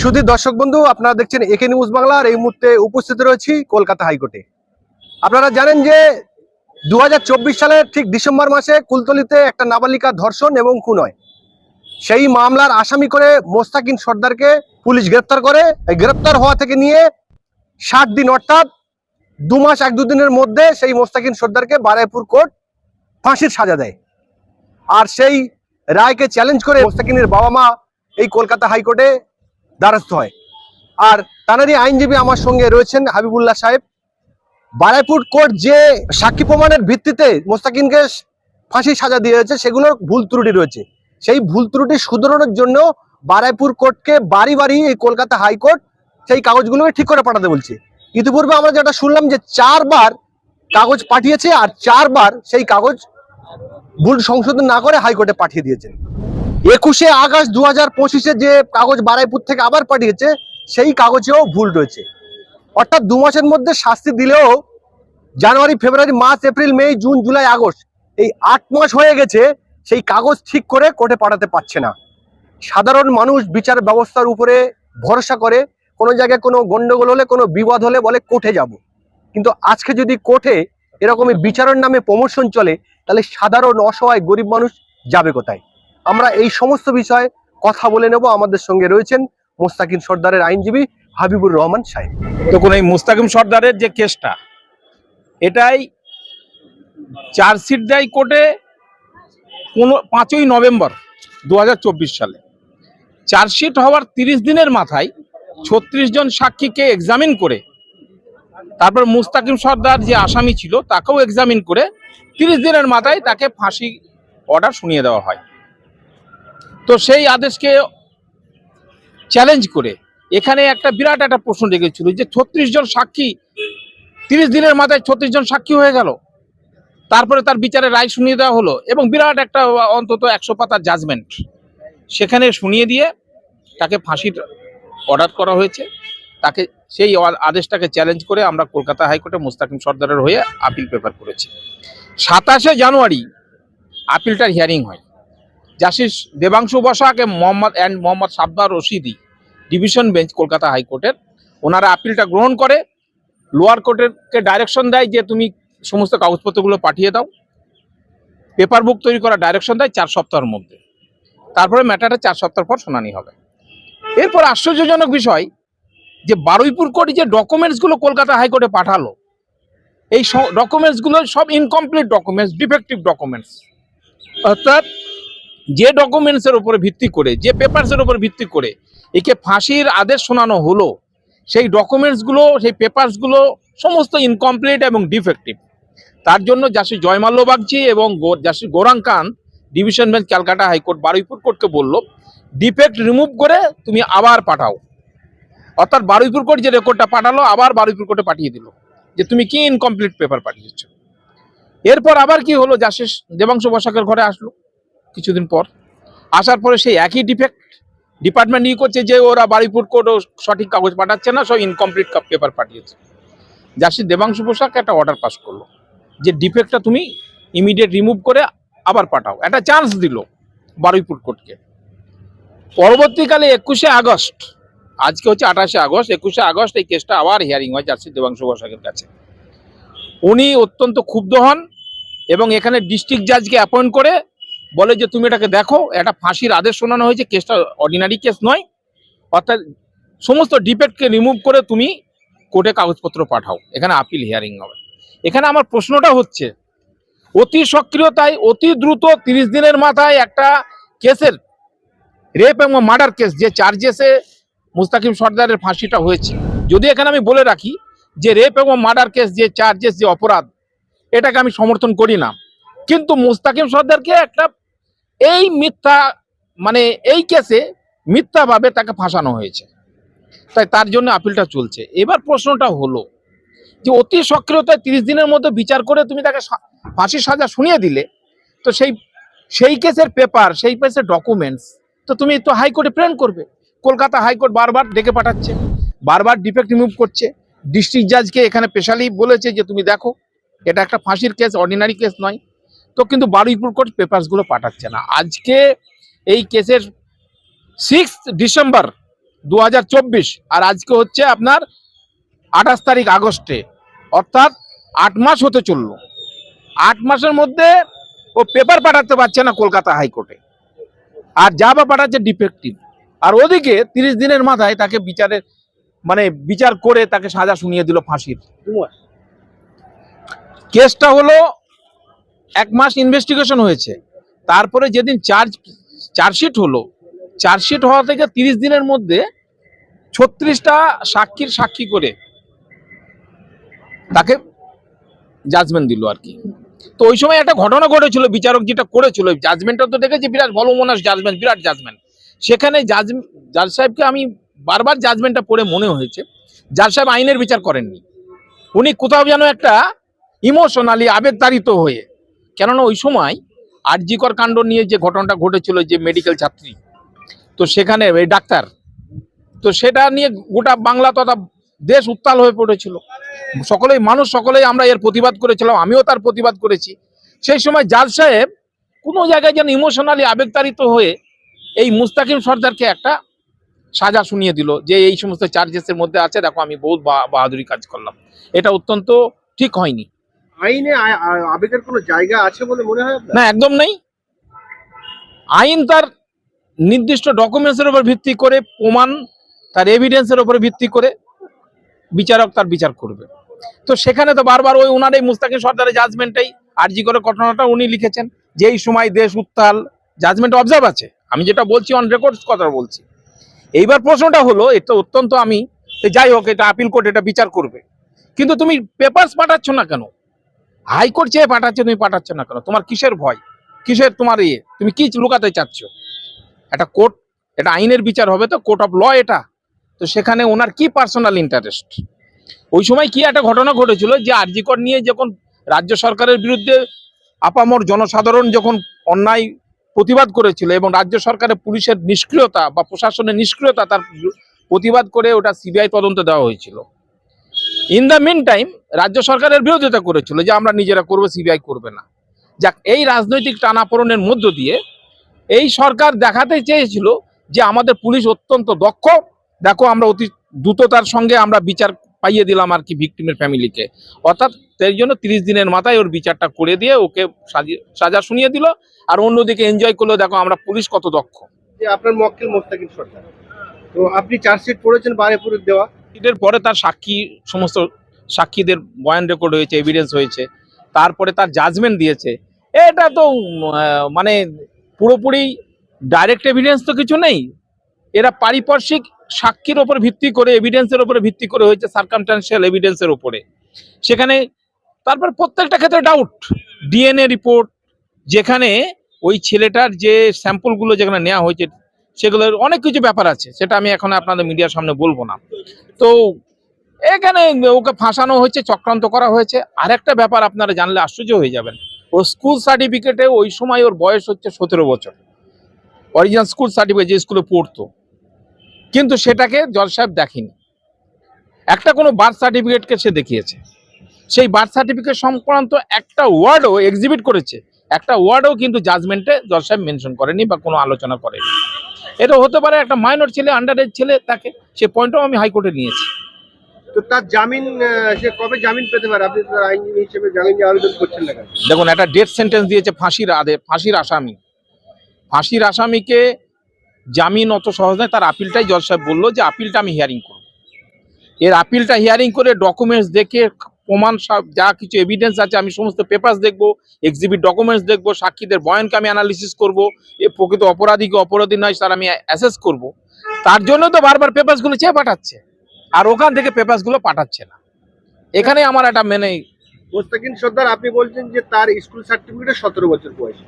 সুধী দর্শক বন্ধু, আপনারা দেখছেন একে নিউজ বাংলার এই মুহূর্তে উপস্থিত রয়েছি কলকাতা হাইকোর্টে। আপনারা জানেন যে দু হাজার চব্বিশ সালের ঠিক ডিসেম্বর মাসে কুলতলিতে একটা নাবালিকা ধর্ষণ এবং খুন হয় সেই মামলার আসামি করে মোস্তাকিন সর্দারকে পুলিশ গ্রেপ্তার করে। এই গ্রেপ্তার হওয়া থেকে নিয়ে ষাট দিন অর্থাৎ দু মাস, এক দুদিনের মধ্যে সেই মোস্তাকিন সর্দারকে বারাইপুর কোর্ট ফাঁসির সাজা দেয়। আর সেই রায়কে চ্যালেঞ্জ করে মোস্তাকিনের বাবা মা এই কলকাতা হাইকোর্টে দ্বারস্থ হয়। আর তানারই আইনজীবী আমার সঙ্গে রয়েছেন হাবিবুল্লাহ সাহেব। বারাইপুর কোর্ট যে সাক্ষী প্রমাণের ভিত্তিতে মোস্তাকিনকে ফাঁসি সাজা দিয়েছে, সেগুলোর ভুল ত্রুটি রয়েছে। সেই ভুল ত্রুটি শুধরানোর জন্য বারাইপুর কোর্টকে বাড়ি বাড়ি এই কলকাতা হাইকোর্ট সেই কাগজগুলোকে ঠিক করে পাঠাতে বলছে। ইতিপূর্বে আমরা যেটা শুনলাম যে চারবার কাগজ পাঠিয়েছে, আর চারবার সেই কাগজ ভুল সংশোধন না করে হাইকোর্টে পাঠিয়ে দিয়েছেন একুশে আগস্ট দু হাজার পঁচিশে যে কাগজ বারাইপুর থেকে আবার পাঠিয়েছে, সেই কাগজেও ভুল রয়েছে। অর্থাৎ দু মাসের মধ্যে শাস্তি দিলেও January, February, March, April, May, June, July, August এই আট মাস হয়ে গেছে, সেই কাগজ ঠিক করে কোর্টে পাঠাতে পারছে না। সাধারণ মানুষ বিচার ব্যবস্থার উপরে ভরসা করে, কোনো জায়গায় কোনো গন্ডগোল হলে, কোনো বিবাদ হলে বলে কোর্টে যাব। কিন্তু আজকে যদি কোর্টে এরকমই বিচারের নামে প্রমোশন চলে, তাহলে সাধারণ, অসহায়, গরিব মানুষ যাবে কোথায়? আমরা এই সমস্ত বিষয়ে কথা বলে নেব। আমাদের সঙ্গে রয়েছেন মোস্তাকিন সর্দারের আইনজীবী হাবিবুর রহমান সাহেব। দেখুন, এই মুস্তাকিম সর্দারের যে কেসটা, এটাই চার্জশিট দেয় কোর্টে কোনো পাঁচই নভেম্বর দু হাজার চব্বিশ সালে। চার্জশিট হওয়ার তিরিশ দিনের মাথায় ছত্রিশ জন সাক্ষীকে এক্সামিন করে, তারপর মুস্তাকিম সর্দার যে আসামি ছিল, তাকেও এক্সামিন করে তিরিশ দিনের মাথায় তাকে ফাঁসি অর্ডার শুনিয়ে দেওয়া হয়। তো সেই আদেশকে চ্যালেঞ্জ করে এখানে একটা বিরাট একটা প্রশ্ন রেখেছিল যে ছত্রিশ জন সাক্ষী, তিরিশ দিনের মাথায় ছত্রিশ জন সাক্ষী হয়ে গেল। তারপরে তার বিচারে রায় শুনিয়ে দেওয়া হলো এবং বিরাট একটা অন্তত একশো পাতার জাজমেন্ট সেখানে শুনিয়ে দিয়ে তাকে ফাঁসির অর্ডার করা হয়েছে। তাকে সেই আদেশটাকে চ্যালেঞ্জ করে আমরা কলকাতা হাইকোর্টে মুস্তাকিম সর্দারের হয়ে আপিল পেপার করেছি। সাতাশে জানুয়ারি আপিলটার হিয়ারিং হয়। Justice Debangshu বসাকে Mohammad and Mohammad Sabbar Rashidi division bench Kolkata হাইকোর্টের। ওনারা আপিলটা গ্রহণ করে। লোয়ার কোর্টেরকে ডাইরেকশন দেয় যে তুমি সমস্ত কাগজপত্রগুলো পাঠিয়ে দাও। পেপার বুক তৈরি করার ডাইরেকশন দেয় চার সপ্তাহের মধ্যে। তারপরে ম্যাটারটা চার সপ্তাহ পর শুনানি হবে। এরপর আশ্চর্যজনক বিষয় যে বারুইপুর কোর্ট যে ডকুমেন্টসগুলো কলকাতা হাইকোর্টে পাঠালো, এই ডকুমেন্টসগুলো সব ইনকমপ্লিট ডকুমেন্টস ডিফেক্টিভ ডকুমেন্টস অর্থাৎ যে ডকুমেন্টসের উপরে ভিত্তি করে, যে পেপারসের উপর ভিত্তি করে, একে ফাঁসির আদেশ শোনানো হলো, সেই ডকুমেন্টসগুলো সেই পেপারসগুলো সমস্ত ইনকমপ্লিট এবং ডিফেক্টিভ তার জন্য জাস্টিস জয়মাল্য বাগচি এবং justice Gaurang Kanth division bench Calcutta high court, Baruipur কোর্টকে বলল ডিফেক্ট রিমুভ করে তুমি আবার পাঠাও। অর্থাৎ বারুইপুর কোর্ট যে রেকর্ডটা পাঠালো, আবার বারুইপুর কোর্টে পাঠিয়ে দিল, যে তুমি কি ইনকমপ্লিট পেপার পাঠিয়েছো। এরপর আবার কি হলো জাস্টিস দেবাংশ বসাকের ঘরে আসলো। কিছুদিন পর। আসার পরে সেই একই ডিফেক্ট ডিপার্টমেন্ট ই করছে যে ওরা বারুইপুর কোর্টও সঠিক কাগজ পাঠাচ্ছে না, সব ইনকমপ্লিট পেপার পাঠিয়েছে। জাস্টিস দেবাংশু পোশাক একটা অর্ডার পাস করল, যে ডিফেক্টটা তুমি ইমিডিয়েট রিমুভ করে আবার পাঠাও। একটা চান্স দিল বারুইপুর কোর্টকে পরবর্তীকালে একুশে আগস্ট, আজকে হচ্ছে আঠাশে আগস্ট, একুশে আগস্ট এই কেসটা আবার হিয়ারিং হয় জাস্টিস দেবাংশু পোশাকের কাছে। উনি অত্যন্ত ক্ষুব্ধ হন এবং এখানে ডিস্ট্রিক্ট জাজকে অ্যাপয়েন্ট করে বলে যে তুমি এটাকে দেখো, এটা ফাঁসির আদেশ শোনানো হয়েছে, কেসটা অর্ডিনারি কেস নয়। অর্থাৎ সমস্ত ডিফেক্টকে রিমুভ করে তুমি কোর্টে কাগজপত্র পাঠাও। এখানে আপিল হিয়ারিং হবে। এখানে আমার প্রশ্নটা হচ্ছে, অতি সক্রিয়তায়, অতি দ্রুত তিরিশ দিনের মাথায় একটা কেসের রেপ এবং মার্ডার কেস যে চার্জেসে মুস্তাকিম সর্দারের ফাঁসিটা হয়েছে, যদি এখানে আমি বলে রাখি যে রেপ এবং মার্ডার কেস যে চার্জেস যে অপরাধ, এটাকে আমি সমর্থন করি না। কিন্তু মুস্তাকিম সর্দারকে একটা এই মিথ্যা মানে এই কেসে মিথ্যাভাবে তাকে ফাঁসানো হয়েছে। তাই তার জন্য আপিলটা চলছে। এবার প্রশ্নটা হলো যে, অতি সক্রিয়তায় তিরিশ দিনের মধ্যে বিচার করে তুমি তাকে ফাঁসির সাজা শুনিয়ে দিলে, তো সেই সেই কেসের পেপার সেই কেসের ডকুমেন্টস তো তুমি তো হাইকোর্টে প্রেরণ করবে। কলকাতা হাইকোর্ট বারবার ডেকে পাঠাচ্ছে, বারবার ডিফেক্ট রিমুভ করছে। ডিস্ট্রিক্ট জাজকে এখানে স্পেশালি বলেছে যে, তুমি দেখো, এটা একটা ফাঁসির কেস অর্ডিনারি কেস নয়। তো কিন্তু বারুইপুর কোর্ট পেপারসগুলো পাঠাচ্ছে না। আজকে এই কেসের সিক্স ডিসেম্বর দু হাজার চব্বিশ আর আজকে হচ্ছে আপনার আঠাশ তারিখ আগস্টে অর্থাৎ আট মাস হতে চলল। আট মাসের মধ্যে ও পেপার পাঠাতে পারছে না কলকাতা হাইকোর্টে। আর যা বা পাঠাচ্ছে ডিফেক্টিভ আর ওদিকে তিরিশ দিনের মাথায় তাকে বিচারের মানে বিচার করে তাকে সাজা শুনিয়ে দিল ফাঁসির। কেসটা হলো এক মাস ইনভেস্টিগেশন হয়েছে। তারপরে যেদিন চার্জ চার্জশিট হলো চার্জশিট হওয়া থেকে তিরিশ দিনের মধ্যে ছত্রিশটা সাক্ষীর সাক্ষী করে তাকে জাজমেন্ট দিল আর কি। তো ওই সময় একটা ঘটনা ঘটেছিল, বিচারক যেটা করেছিল জাজমেন্টটা তো দেখেছি, বিরাট ভলমনাস জাজমেন্ট বিরাট জাজমেন্ট সেখানে জাজ জাজ সাহেবকে আমি বারবার জাজমেন্টটা পড়ে মনে হয়েছে। জাজ সাহেব আইনের বিচার করেননি। উনি কোথাও যেন একটা ইমোশনালি আবেগতাড়িত হয়ে কেননা ওই সময় আরজিকর কাণ্ড নিয়ে যে ঘটনাটা ঘটেছিল যে মেডিকেল ছাত্রী, তো সেখানে এই ডাক্তার, তো সেটা নিয়ে গোটা বাংলা তথা দেশ উত্তাল হয়ে পড়েছিল। সকলেই, মানুষ সকলেই আমরা এর প্রতিবাদ করেছিলাম, আমিও তার প্রতিবাদ করেছি। সেই সময় জাজ সাহেব কোনো জায়গায় যেন ইমোশনালি আবেগতাড়িত হয়ে এই মুস্তাকিম সর্দারকে একটা সাজা শুনিয়ে দিল যে এই সমস্ত চার্জেসের মধ্যে আছে, দেখো আমি বহুত বাহাদুরি কাজ করলাম। এটা অত্যন্ত ঠিক হয়নি। আইনে আবেগের কোনো জায়গা আছে বলে মনে হয় না, একদম নেই। আইন তার নির্দিষ্ট ডকুমেন্টসের উপর ভিত্তি করে, প্রমাণ তার এভিডেন্সের উপর ভিত্তি করে বিচারক তার বিচার করবে। তো সেখানে তো বারবার ওই ওনার এই মুস্তাকিম সর্দারের জাজমেন্টটাই আরজি করে ঘটনাটা উনি লিখেছেন যে, এই সময় দেশ উত্তাল জাজমেন্ট অবজার্ভ আছে। আমি যেটা বলছি অন রেকর্ড কথা বলছি। এইবার প্রশ্নটা হলো এটা অত্যন্ত আমি যাই হোক, এটা আপিল কোর্ট এটা বিচার করবে। কিন্তু তুমি পেপারস পাঠাচ্ছ না কেন? হাইকোর্ট চেয়ে পাঠাচ্ছে, তুমি পাঠাচ্ছ না কেন? তোমার কিসের ভয়? কিসের তোমার ইয়ে? তুমি কি লুকাতে চাচ্ছ? একটা কোর্ট, এটা আইনের বিচার হবে তো, কোর্ট অফ ল এটা। তো সেখানে ওনার কি পার্সোনাল ইন্টারেস্ট? ওই সময় কি একটা ঘটনা ঘটেছিল যে আরজিকর নিয়ে যখন রাজ্য সরকারের বিরুদ্ধে আপামর জনসাধারণ যখন অন্যায় প্রতিবাদ করেছিল এবং রাজ্য সরকারের পুলিশের নিষ্ক্রিয়তা বা প্রশাসনের নিষ্ক্রিয়তা তার প্রতিবাদ করে ওটা সিবিআই তদন্ত দেওয়া হয়েছিল। ইন দ্য মিন টাইম রাজ্য সরকারের বিরোধিতা করেছিল যে আমরা নিজেরা করব সিবিআই করবে না। যাক, এই রাজনৈতিক টানাপোড়নের মধ্য দিয়ে এই সরকার দেখাতে চেয়েছিল যে আমাদের পুলিশ অত্যন্ত দক্ষ। দেখো, আমরা অতি দ্রুততার সঙ্গে আমরা বিচার পাইয়ে দিলাম আর কি ভিকটিমের ফ্যামিলিকে। অর্থাৎ সেই জন্য তিরিশ দিনের মাথায় ওর বিচারটা করে দিয়ে ওকে সাজি- শুনিয়ে দিল আর অন্যদিকে এনজয় করল, দেখো, আমরা পুলিশ কত দক্ষ। আপনার মক্কেল মোস্তাকিম সরকার। তো আপনি চার্জশিট পড়েছেন বারেপুরে দেওয়া। এর পরে তার সাক্ষী, সমস্ত সাক্ষীদের বয়ান রেকর্ড হয়েছে এভিডেন্স হয়েছে। তারপরে তার জাজমেন্ট দিয়েছে। এটা তো মানে পুরোপুরি ডাইরেক্ট এভিডেন্স তো কিছু নেই। এরা পারিপার্শ্বিক সাক্ষীর ওপর ভিত্তি করে এভিডেন্সের উপরে ভিত্তি করে হয়েছে সার্কামস্টান্সিয়াল এভিডেন্সের ওপরে সেখানে তারপর প্রত্যেকটা ক্ষেত্রে ডাউট ডিএনএ রিপোর্ট যেখানে ওই ছেলেটার যে স্যাম্পলগুলো যেখানে নেওয়া হয়েছে সেগুলোর অনেক কিছু ব্যাপার আছে, সেটা আমি এখন আপনাদের মিডিয়ার সামনে বলব না। তো এখানে ওকে ফাঁসানো হয়েছে, চক্রান্ত করা হয়েছে। আরেকটা ব্যাপার আপনারা জানলে আশ্চর্য হয়ে যাবেন। ও স্কুল সার্টিফিকেটে ওই সময় ওর বয়স হচ্ছে সতেরো বছর। অরিজিনাল স্কুল সার্টিফিকেট যে স্কুলে পড়তো। কিন্তু সেটাকে জজ সাহেব দেখেনি। একটা কোনো বার্থ সার্টিফিকেটকে সে দেখিয়েছে। সেই বার্থ সার্টিফিকেট সংক্রান্ত একটা ওয়ার্ডও এক্সিবিট করেছে। একটা ওয়ার্ডও কিন্তু জাজমেন্টে জজ সাহেব মেনশন করেনি বা কোনো আলোচনা করেনি। এটা হতে পারে একটা মাইনর ছেলে আন্ডার এজ ছেলে তাকে সে পয়েন্টও আমি হাইকোর্টে নিয়েছি। তো তার জামিন সে কবে জামিন পেতে পারে? আপনি তার আইনজীবী হিসেবে জামিন আবেদন করছেন না দেখুন একটা ডেথ সেন্টেন্স দিয়েছে ফাঁসির আদে ফাঁসির আসামি। ফাঁসির আসামিকে জামিন অত সহজ নয় তার আপিলটাই জজ সাহেব বলল যে আপিলটা আমি হিয়ারিং করব। এর আপিলটা হিয়ারিং করে ডকুমেন্টস দেখে প্রমাণ সব যা কিছু এভিডেন্স আছে আমি সমস্ত পেপার্স দেখব এক্সিবিট ডকুমেন্টস দেখব সাক্ষীদের বয়ানকে আমি অ্যানালিসিস করব এ প্রকৃত অপরাধীকে অপরাধী নয় স্যার আমি অ্যাসেস করব। তার জন্য তো বারবার পেপার্সগুলো চেয়ে পাঠাচ্ছে আর ওখান থেকে পেপার্সগুলো পাঠাচ্ছে না। এখানে আমার একটা মেনে মোস্তাকিম সর্দার আপনি বলছেন যে তার স্কুল সার্টিফিকেটে সতেরো বছর বয়স।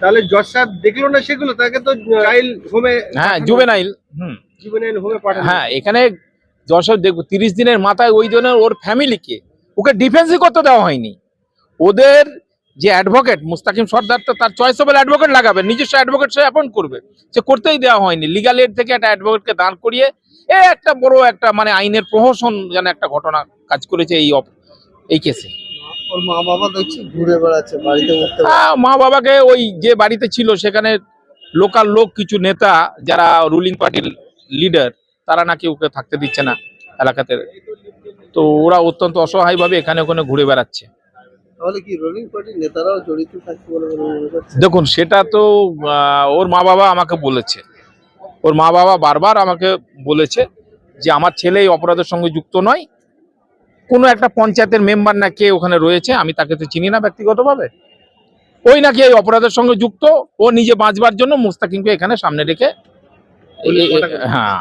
তাহলে জজ সাহেব দেখল না সেগুলো? তাকে তো চাইল্ড হোমে হ্যাঁ জুবেনাইল হুম। জুবেনাইল হোমে পাঠানো হ্যাঁ এখানে যশোর দেখব তিরিশ দিনের মাথায় ওই জন্য ওর ফ্যামিলিকে ওকে ডিফেন্সই করতে দেওয়া হয়নি। ওদের যে অ্যাডভোকেট মুস্তাকিম সর্দার তো তার চয়েসেবল অ্যাডভোকেট লাগাবে নিজস্ব অ্যাডভোকেট সে অ্যাপয়েন্ট করবে। সে করতেই দেওয়া হয়নি। লিগাল এড থেকে একটা অ্যাডভোকেটকে দাঁড় করিয়ে এ একটা বড় একটা মানে আইনের প্রহসন যেন একটা ঘটনা কাজ করেছে এই এই কেসে মা বাবা দেখছি ঘুরে বেড়াচ্ছে বাড়িতে উঠতে মা বাবাকে ওই যে বাড়িতে ছিল সেখানে লোকাল লোক কিছু নেতা যারা রুলিং পার্টির লিডার তারা নাকি ওকে থাকতে দিচ্ছে না এলাকাতে। তো ওরা অত্যন্ত অসহায়ভাবে এখানে ওখানে ঘুরে বেড়াচ্ছে। দেখুন সেটা তো ওর মা বাবা আমাকে বলেছে। ওর মা বাবা বারবার আমাকে বলেছে যে আমার ছেলে এই অপরাধের সঙ্গে যুক্ত নয়। কোনো একটা পঞ্চায়েতের মেম্বার না কে ওখানে রয়েছে আমি তাকে তো চিনি না ব্যক্তিগতভাবে। ওই নাকি এই অপরাধের সঙ্গে যুক্ত ও নিজে বাঁচবার জন্য মুস্তাকিমকে এখানে সামনে রেখে হ্যাঁ।